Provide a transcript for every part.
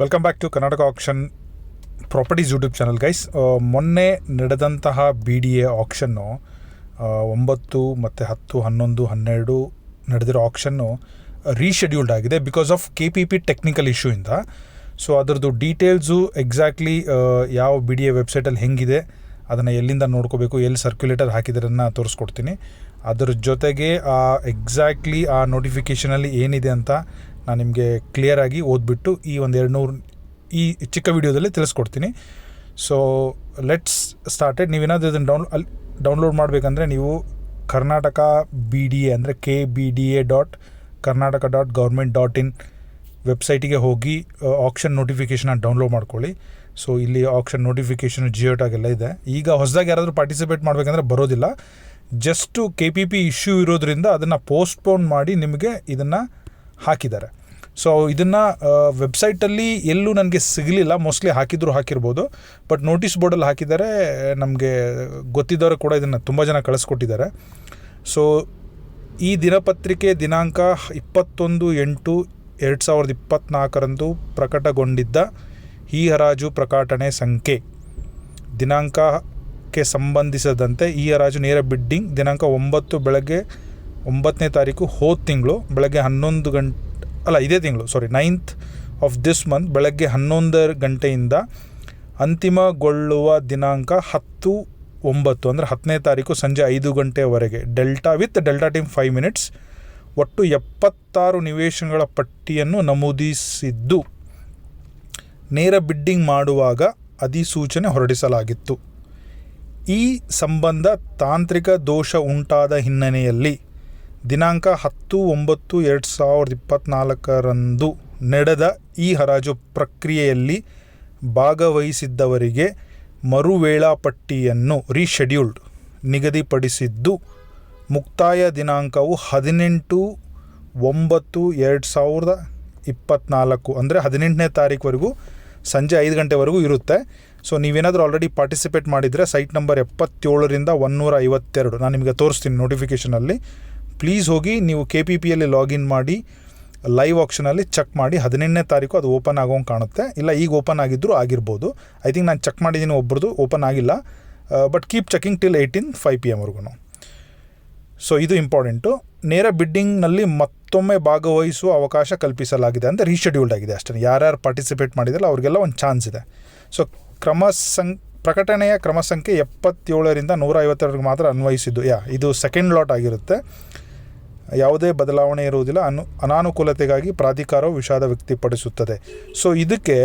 Welcome back to Karnataka auction properties YouTube channel guys ಮೊನ್ನೆ ನಡೆದಂತಹ B D A ಆಕ್ಷನ್ನು ಒಂಬತ್ತು ಮತ್ತು ಹತ್ತು, ಹನ್ನೊಂದು, ಹನ್ನೆರಡು ನಡೆದಿರೋ ಆಕ್ಷನ್ನು ರೀಶೆಡ್ಯೂಲ್ಡ್ ಆಗಿದೆ because of K P P technical ಇಶ್ಯೂಯಿಂದ so ಅದರದ್ದು ಡೀಟೇಲ್ಸು ಎಕ್ಸಾಕ್ಟ್ಲಿ ಯಾವ ಬಿ ಡಿ ಎ ವೆಬ್ಸೈಟಲ್ಲಿ ಹೆಂಗಿದೆ, ಅದನ್ನು ಎಲ್ಲಿಂದ ನೋಡ್ಕೋಬೇಕು, ಎಲ್ಲಿ ಸರ್ಕ್ಯುಲೇಟರ್ ಹಾಕಿದ್ರನ್ನ ತೋರಿಸ್ಕೊಡ್ತೀನಿ. ಅದರ ಜೊತೆಗೆ, ಆ ಎಕ್ಸಾಕ್ಟ್ಲಿ ಆ ನೋಟಿಫಿಕೇಷನಲ್ಲಿ ಏನಿದೆ ಅಂತ ನಾನು ನಿಮಗೆ ಕ್ಲಿಯರಾಗಿ ಓದ್ಬಿಟ್ಟು ಈ ಒಂದು ಎರಡು ನೂರು ಈ ಚಿಕ್ಕ ವಿಡಿಯೋದಲ್ಲಿ ತಿಳಿಸ್ಕೊಡ್ತೀನಿ. ಸೊ ಲೆಟ್ಸ್ ಸ್ಟಾರ್ಟೆಡ್ ನೀವೇನಾದರೂ ಇದನ್ನು ಡೌನ್ ಅಲ್ಲಿ ಡೌನ್ಲೋಡ್ ಮಾಡಬೇಕಂದ್ರೆ ನೀವು ಕರ್ನಾಟಕ ಬಿ ಡಿ ಎ ಅಂದರೆ K B D A dot Karnataka dot government dot in ವೆಬ್ಸೈಟಿಗೆ ಹೋಗಿ ಆಕ್ಷನ್ ನೋಟಿಫಿಕೇಷನ್ನ ಡೌನ್ಲೋಡ್ ಮಾಡ್ಕೊಳ್ಳಿ. ಸೊ ಇಲ್ಲಿ ಆಕ್ಷನ್ ನೋಟಿಫಿಕೇಷನ್ ಜಿಯೋಟಾಗೆಲ್ಲ ಇದೆ. ಈಗ ಹೊಸದಾಗಿ ಯಾರಾದರೂ ಪಾರ್ಟಿಸಿಪೇಟ್ ಮಾಡಬೇಕಂದ್ರೆ ಬರೋದಿಲ್ಲ. Just K P P issue ಇರೋದ್ರಿಂದ ಅದನ್ನು ಪೋಸ್ಟ್ಪೋನ್ ಮಾಡಿ ನಿಮಗೆ ಇದನ್ನು ಹಾಕಿದ್ದಾರೆ. ಸೊ ಇದನ್ನು ವೆಬ್ಸೈಟಲ್ಲಿ ಎಲ್ಲೂ ನನಗೆ ಸಿಗಲಿಲ್ಲ. ಮೋಸ್ಟ್ಲಿ ಹಾಕಿದ್ರು ಹಾಕಿರ್ಬೋದು. ಬಟ್ ನೋಟಿಸ್ ಬೋರ್ಡಲ್ಲಿ ಹಾಕಿದ್ದಾರೆ. ನಮಗೆ ಗೊತ್ತಿದ್ದವರು ಕೂಡ ಇದನ್ನು ತುಂಬ ಜನ ಕಳಿಸ್ಕೊಟ್ಟಿದ್ದಾರೆ. ಸೊ ಈ ದಿನಪತ್ರಿಕೆ ದಿನಾಂಕ ಇಪ್ಪತ್ತೊಂದು ಎಂಟು ಎರಡು ಸಾವಿರದ ಇಪ್ಪತ್ತ್ನಾಲ್ಕರಂದು ಪ್ರಕಟಗೊಂಡಿದ್ದ ಈ ಹರಾಜು ಪ್ರಕಟಣೆ ಸಂಖ್ಯೆ. ದಿನಾಂಕಕ್ಕೆ ಸಂಬಂಧಿಸಿದಂತೆ ಈ ಹರಾಜು ನೇರ ಬಿಡ್ಡಿಂಗ್ ದಿನಾಂಕ ಒಂಬತ್ತು ಬೆಳಗ್ಗೆ ಒಂಬತ್ತನೇ ತಾರೀಕು ಹೋದ ತಿಂಗಳು, ಬೆಳಗ್ಗೆ ಹನ್ನೊಂದು ಗಂಟೆ ಅಲ್ಲ, ಇದೇ ತಿಂಗಳು sorry ninth of this month ಬೆಳಗ್ಗೆ ಹನ್ನೊಂದು ಗಂಟೆಯಿಂದ ಅಂತಿಮಗೊಳ್ಳುವ ದಿನಾಂಕ ಹತ್ತು ಒಂಬತ್ತು, ಅಂದರೆ ಹತ್ತನೇ ತಾರೀಕು ಸಂಜೆ ಐದು ಗಂಟೆವರೆಗೆ. Delta with delta team five minutes ಒಟ್ಟು ಎಪ್ಪತ್ತಾರು ನಿವೇಶನಗಳ ಪಟ್ಟಿಯನ್ನು ನಮೂದಿಸಿದ್ದು. ನೇರ ಬಿಡ್ಡಿಂಗ್ ಮಾಡುವಾಗ ಅಧಿಸೂಚನೆ ಹೊರಡಿಸಲಾಗಿತ್ತು. ಈ ಸಂಬಂಧ ತಾಂತ್ರಿಕ ದೋಷ ಉಂಟಾದ ಹಿನ್ನೆಲೆಯಲ್ಲಿ ದಿನಾಂಕ ಹತ್ತು ಒಂಬತ್ತು ಎರಡು ಸಾವಿರದ ಇಪ್ಪತ್ತ್ನಾಲ್ಕರಂದು ನಡೆದ ಈ ಹರಾಜು ಪ್ರಕ್ರಿಯೆಯಲ್ಲಿ ಭಾಗವಹಿಸಿದ್ದವರಿಗೆ ಮರು ವೇಳಾಪಟ್ಟಿಯನ್ನು ರೀಶೆಡ್ಯೂಲ್ಡ್, ನಿಗದಿಪಡಿಸಿದ್ದು, ಮುಕ್ತಾಯ ದಿನಾಂಕವು ಹದಿನೆಂಟು ಒಂಬತ್ತು ಎರಡು ಸಾವಿರದ ಇಪ್ಪತ್ತ್ನಾಲ್ಕು ಅಂದರೆ ಹದಿನೆಂಟನೇ ತಾರೀಕುವರೆಗೂ ಸಂಜೆ ಐದು ಗಂಟೆವರೆಗೂ ಇರುತ್ತೆ. ಸೊ ನೀವೇನಾದರೂ ಆಲ್ರೆಡಿ ಪಾರ್ಟಿಸಿಪೇಟ್ ಮಾಡಿದರೆ ಸೈಟ್ ನಂಬರ್ ಎಪ್ಪತ್ತೇಳರಿಂದ ಒನ್ನೂರ ಐವತ್ತೆರಡು. ನಾನು ನಿಮಗೆ ತೋರಿಸ್ತೀನಿ ನೋಟಿಫಿಕೇಷನಲ್ಲಿ ಪ್ಲೀಸ್ ಹೋಗಿ ನೀವು ಕೆ ಪಿ ಪಿಯಲ್ಲಿ ಲಾಗಿನ್ ಮಾಡಿ ಲೈವ್ ಆಪ್ಷನಲ್ಲಿ ಚೆಕ್ ಮಾಡಿ, ಹದಿನೆಂಟನೇ ತಾರೀಕು ಅದು ಓಪನ್ ಆಗೋಂಗೆ ಕಾಣುತ್ತೆ. ಇಲ್ಲ, ಈಗ ಓಪನ್ ಆಗಿದ್ದರೂ ಆಗಿರ್ಬೋದು. ಐ ಥಿಂಕ್ ನಾನು ಚೆಕ್ ಮಾಡಿದ್ದೀನಿ ಒಬ್ರದ್ದು ಓಪನ್ ಆಗಿಲ್ಲ. But keep checking till eighteen five P ಎಮ್ವರೆಗೂ so ಇದು ಇಂಪಾರ್ಟೆಂಟು ನೇರ ಬಿಡ್ಡಿಂಗ್ನಲ್ಲಿ ಮತ್ತೊಮ್ಮೆ ಭಾಗವಹಿಸುವ ಅವಕಾಶ ಕಲ್ಪಿಸಲಾಗಿದೆ ಅಂದರೆ ರೀಶೆಡ್ಯೂಲ್ಡ್ ಆಗಿದೆ ಅಷ್ಟೇ. ಯಾರ್ಯಾರು ಪಾರ್ಟಿಸಿಪೇಟ್ ಮಾಡಿದಲ್ಲ ಅವ್ರಿಗೆಲ್ಲ ಒಂದು ಚಾನ್ಸ್ ಇದೆ. ಸೊ ಕ್ರಮ ಸಂ, ಪ್ರಕಟಣೆಯ ಕ್ರಮ ಸಂಖ್ಯೆ ಎಪ್ಪತ್ತೇಳರಿಂದ ನೂರ ಐವತ್ತೆರಡರಿಗೆ ಮಾತ್ರ ಅನ್ವಯಿಸಿದ್ದು. ಯಾ, ಇದು ಸೆಕೆಂಡ್ ಲಾಟ್ ಆಗಿರುತ್ತೆ. ಯಾವುದೇ ಬದಲಾವಣೆ ಇರುವುದಿಲ್ಲ. ಅನು, ಅನಾನುಕೂಲತೆಗಾಗಿ ಪ್ರಾಧಿಕಾರವು ವಿಷಾದ ವ್ಯಕ್ತಪಡಿಸುತ್ತದೆ. ಸೊ ಇದಕ್ಕೆ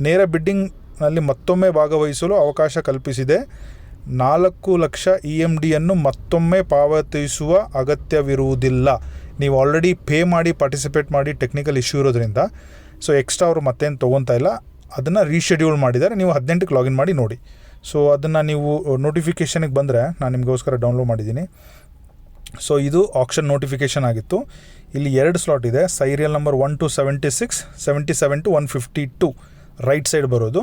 ನೇರ ಬಿಡ್ಡಿಂಗ್ನಲ್ಲಿ ಮತ್ತೊಮ್ಮೆ ಭಾಗವಹಿಸಲು ಅವಕಾಶ ಕಲ್ಪಿಸಿದೆ. ನಾಲ್ಕು ಲಕ್ಷ ಇ ಎಂ ಡಿಯನ್ನು ಮತ್ತೊಮ್ಮೆ ಪಾವತಿಸುವ ಅಗತ್ಯವಿರುವುದಿಲ್ಲ. ನೀವು ಆಲ್ರೆಡಿ ಪೇ ಮಾಡಿ ಪಾರ್ಟಿಸಿಪೇಟ್ ಮಾಡಿ ಟೆಕ್ನಿಕಲ್ ಇಶ್ಯೂ ಇರೋದ್ರಿಂದ. ಸೊ ಎಕ್ಸ್ಟ್ರಾ ಅವರು ಮತ್ತೇನು ತೊಗೊತಾ ಇಲ್ಲ. ಅದನ್ನು ರೀಶೆಡ್ಯೂಲ್ ಮಾಡಿದ್ದಾರೆ. ನೀವು ಹದಿನೆಂಟಕ್ಕೆ ಲಾಗಿನ್ ಮಾಡಿ ನೋಡಿ. ಸೊ ಅದನ್ನು ನೀವು ನೋಟಿಫಿಕೇಷನಿಗೆ ಬಂದರೆ, ನಾನು ನಿಮಗೋಸ್ಕರ ಡೌನ್ಲೋಡ್ ಮಾಡಿದ್ದೀನಿ. ಸೊ ಇದು ಆಕ್ಷನ್ ನೋಟಿಫಿಕೇಷನ್ ಆಗಿತ್ತು. ಇಲ್ಲಿ ಎರಡು ಸ್ಲಾಟ್ ಇದೆ. Serial number one two seventy six seventy seven two one fifty two right side ಬರೋದು.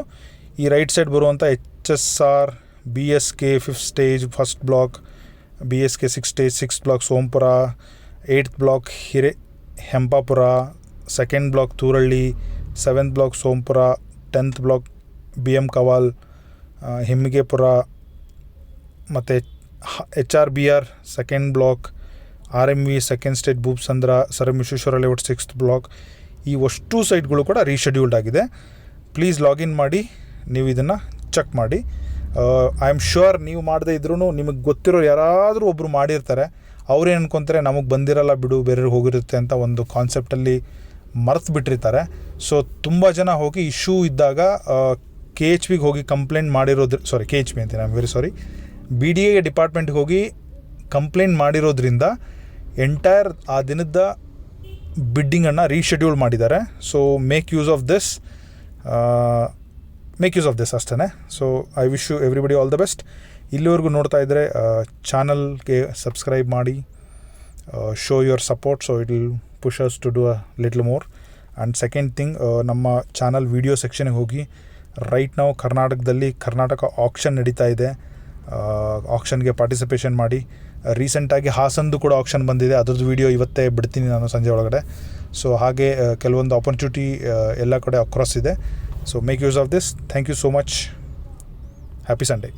ಈ ರೈಟ್ ಸೈಡ್ ಬರುವಂಥ H S R B S K fifth stage first block B S K six stage six block Sompura eight block Hire Hempapura second block Thurahalli seventh block Somapura tenth block B M Kaval Hemmigepura ಮತ್ತು H R B R second block R M V second state Bhoopasandra sir M Vishweshwara layout sixth block ಈ ಅಷ್ಟು ಸೈಟ್ಗಳು ಕೂಡ ರೀಶೆಡ್ಯೂಲ್ಡ್ ಆಗಿದೆ. Please login ಮಾಡಿ, ನೀವು ಇದನ್ನು check ಮಾಡಿ. I am sure ನೀವು ಮಾಡದೇ ಇದ್ರೂ ನಿಮಗೆ ಗೊತ್ತಿರೋ ಯಾರಾದರೂ ಒಬ್ಬರು ಮಾಡಿರ್ತಾರೆ. ಅವ್ರೇನು ಅನ್ಕೊತಾರೆ, ನಮಗೆ ಬಂದಿರಲ್ಲ ಬಿಡು ಬೇರೆ ಹೋಗಿರುತ್ತೆ ಅಂತ ಒಂದು ಕಾನ್ಸೆಪ್ಟಲ್ಲಿ ಮರೆತು ಬಿಟ್ಟಿರ್ತಾರೆ. ಸೊ ತುಂಬ ಜನ ಹೋಗಿ ಇಶ್ಯೂ ಇದ್ದಾಗ ಕೆ ಎಚ್ ವಿಗೆ ಹೋಗಿ ಕಂಪ್ಲೇಂಟ್ ಮಾಡಿರೋದ್ರ ಸಾರಿ ಕೆ ಎಚ್ ಬಿ ಅಂತೀನಿ I am very sorry B D A ಡಿಪಾರ್ಟ್ಮೆಂಟ್ಗೆ ಹೋಗಿ ಕಂಪ್ಲೇಂಟ್ ಮಾಡಿರೋದ್ರಿಂದ ಎಂಟೈರ್ ಆ ದಿನದ ಬಿಡ್ಡಿಂಗನ್ನು ರೀಶೆಡ್ಯೂಲ್ ಮಾಡಿದ್ದಾರೆ. So make use of this make use of this ಅಷ್ಟೇ so I wish you everybody all the best ಇಲ್ಲಿವರೆಗೂ ನೋಡ್ತಾ ಇದ್ದರೆ ಚಾನಲ್ಗೆ ಸಬ್ಸ್ಕ್ರೈಬ್ ಮಾಡಿ show your support so it will push us to do a little more and second thing ನಮ್ಮ channel video ಸೆಕ್ಷನ್ಗೆ ಹೋಗಿ right ನಾವು ಕರ್ನಾಟಕದಲ್ಲಿ ಕರ್ನಾಟಕ ಆಕ್ಷನ್ ನಡೀತಾ ಇದೆ. ಆಕ್ಷನ್ಗೆ ಪಾರ್ಟಿಸಿಪೇಷನ್ ಮಾಡಿ. ರೀಸೆಂಟಾಗಿ ಹಾಸನ್ದು ಕೂಡ ಆಕ್ಷನ್ ಬಂದಿದೆ. ಅದ್ರದ್ದು ವೀಡಿಯೋ ಇವತ್ತೇ ಬಿಡ್ತೀನಿ ನಾನು ಸಂಜೆ ಒಳಗಡೆ. ಸೊ ಹಾಗೆ ಕೆಲವೊಂದು ಆಪರ್ಚುನಿಟಿ ಎಲ್ಲ ಕಡೆ ಅಕ್ರಾಸ್ ಇದೆ. So make use of this thank you so much happy Sunday